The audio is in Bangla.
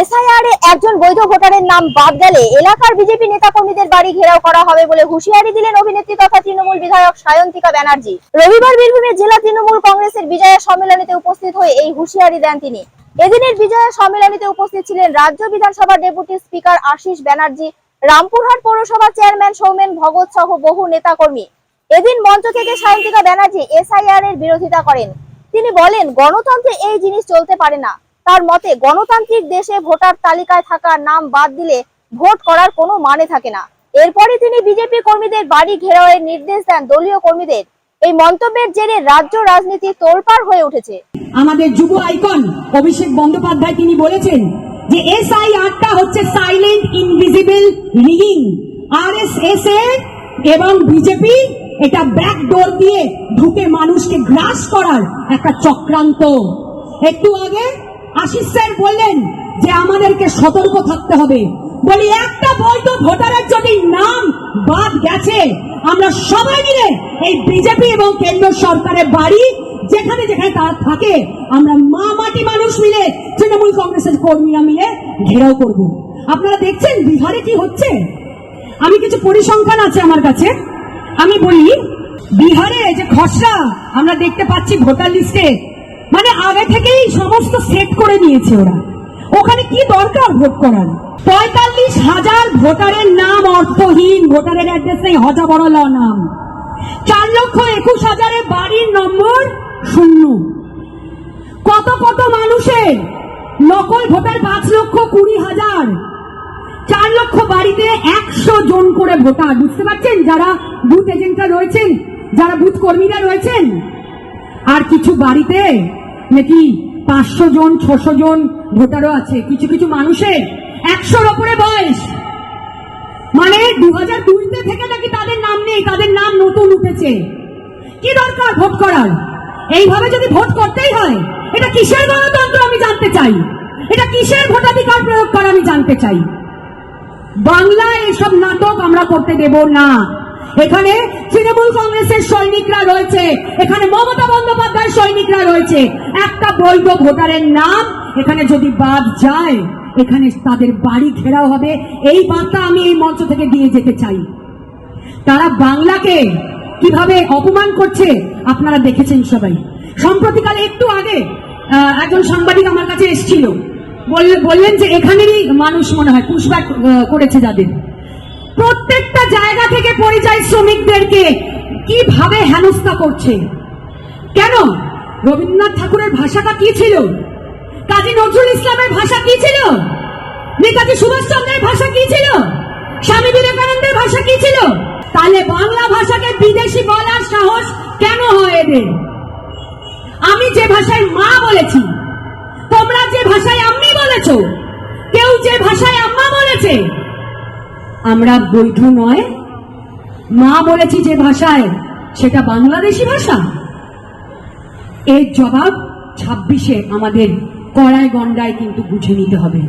এসআইআর একজন বৈধ ভোটারের নাম বাদ গেলে এলাকার বিজেপি নেতাকর্মীদের বাড়ি ঘেরাও করা হবে বলে হুঁশিয়ারি দিলেন অভিনেত্রী তথা তৃণমূল বিধায়ক সায়ন্তিকা ব্যানার্জি। রবিবার বীরভূমে জেলা তৃণমূল কংগ্রেসের বিজয়া সম্মেলনীতে উপস্থিত হয়ে এই হুঁশিয়ারি দেন তিনি। এদিনের বিজয়া সম্মেলনীতে উপস্থিত ছিলেন রাজ্য বিধানসভার ডেপুটি স্পিকার আশিস ব্যানার্জি, রামপুরহাট পৌরসভা চেয়ারম্যান সৌমেন ভগত সহ বহু নেতাকর্মী। এদিন মঞ্চ থেকে সায়ন্তিকা ব্যানার্জি এসআইআর এর বিরোধিতা করেন। তিনি বলেন, গণতন্ত্রে এই জিনিস চলতে পারে না। তার মতে, গণতান্ত্রিক দেশে ভোটার তালিকায় থাকা নাম বাদ দিলে ভোট করার কোনো মানে থাকে না। এরপরে তিনি বিজেপি কর্মীদের বাড়ি ঘেরাওয়ের নির্দেশ দেন দলীয় কর্মীদের। এই মন্তব্যের জেরে রাজ্য রাজনীতি তোলপাড় হয়ে উঠেছে। আমাদের যুব আইকন অভিষেক বন্দ্যোপাধ্যায় তিনি বলেছেন যে এসআইআরটা হচ্ছে সাইলেন্ট ইনভিজিবল রিগিং আরএসএস এর এবং বিজেপি এটা ব্যাক ডোর দিয়ে ঢুকে মানুষকে গ্রাস করার একটা চক্রান্ত। একটু আগে আশিস স্যার বললেন যে আমাদেরকে সতর্ক থাকতে হবে। বলি, একটা বৈধ ভোটারের যদি নাম বাদ গেছে, আমরা সবাই মিলে এই বিজেপি এবং কেন্দ্র সরকারের বাড়ি, যেখানে যেখানে তারা থাকে, আমরা মা মাটি মানুষ মিলে, তৃণমূল কংগ্রেসের কর্মীরা মিলে ঘেরাও করব। আপনারা দেখছেন বিহারে কি হচ্ছে? আমি কিছু পরিসংখ্যান আছে আমার কাছে। আমি বলি, বিহারে যে খসড়া, আমরা দেখতে পাচ্ছি ভোটার লিস্টে মানে আগে থেকেই সমস্ত সেট করে নিয়েছে ওরা। ওখানে কি দরকার ভোট করার? পঁয়তাল্লিশ হাজার ভোটারের নাম অর্থহীন, ভোটারের অ্যাড্রেস নেই হজা নাম। চার লক্ষ একুশ হাজারের বাড়ির নম্বর শূন্য। কত কত মানুষের নকল ভোটার পাঁচ লক্ষ কুড়ি হাজার। চার লক্ষ বাড়িতে একশো জন করে ভোটার। বুঝতে পারছেন? যারা বুথ এজেন্টরা রয়েছেন, যারা বুথ কর্মীরা রয়েছেন আর কিছু বাড়িতে? নাকি পাঁচশো জন, ছশো জন ভোটারও আছে? কিছু কিছু মানুষের? একশোর ওপরে বয়স। মানে দু হাজার দুইতে থেকে নাকি তাদের নাম নেই, তাদের নাম নতুন উঠেছে। কি দরকার ভোট করার? এইভাবে যদি ভোট করতেই হয়, এটা কিসের গণতন্ত্র আমি জানতে চাই? এটা কিসের ভোটাধিকার প্রয়োগ করা আমি জানতে চাই? বাংলায় এসব নাটক আমরা করতে দেব না। এখানে তৃণমূল কংগ্রেসের সৈনিকরা রয়েছে। এখানে মমতা বন্দ্যোপাধ্যায়ের সৈনিকরা রয়েছে। একটা বৈধ ভোটারের নাম এখানে যদি বাদ যায়, এখানে তাদের বাড়ি ঘেরাও হবে। এই বার্তা আমি এই মঞ্চ থেকে দিয়ে যেতে চাই। তারা বাংলাকে কীভাবে অপমান করছে, আপনারা দেখেছেন সবাই। সম্প্রতিকালে একটু আগে একজন সাংবাদিক আমার কাছে এসেছিল। বললে- বললেন যে এখানেরই মানুষ মনে হয় পুশব্যাক করেছে যাদের। প্রত্যেকটা জায়গা থেকে পরিযায়ী শ্রমিকদেরকে কীভাবে হেনস্থা করছে? কেন? রবীন্দ্রনাথ ঠাকুরের ভাষাটা কি ছিল? কাজী নজরুল ইসলামের ভাষা কি ছিল? নেতাজি সুভাষচন্দ্রের ভাষা কি ছিল? স্বামী বিবেকানন্দের ভাষা কি ছিল? তাহলে বাংলা ভাষাকে বিদেশি বলার সাহস কেন হয় এদের? আমি যে ভাষায় মা বলেছি, তোমরা যে ভাষায় আম্মি বলেছ, কেউ যে ভাষায় আম্মা বলেছে আমরা বৈধ নয়। মা বলেছি যে ভাষায়, সেটা বাংলাদেশি ভাষা। এর জবাব ছাব্বিশে আমাদের কড়ায় গন্ডায় কিন্তু বুঝে নিতে হবে।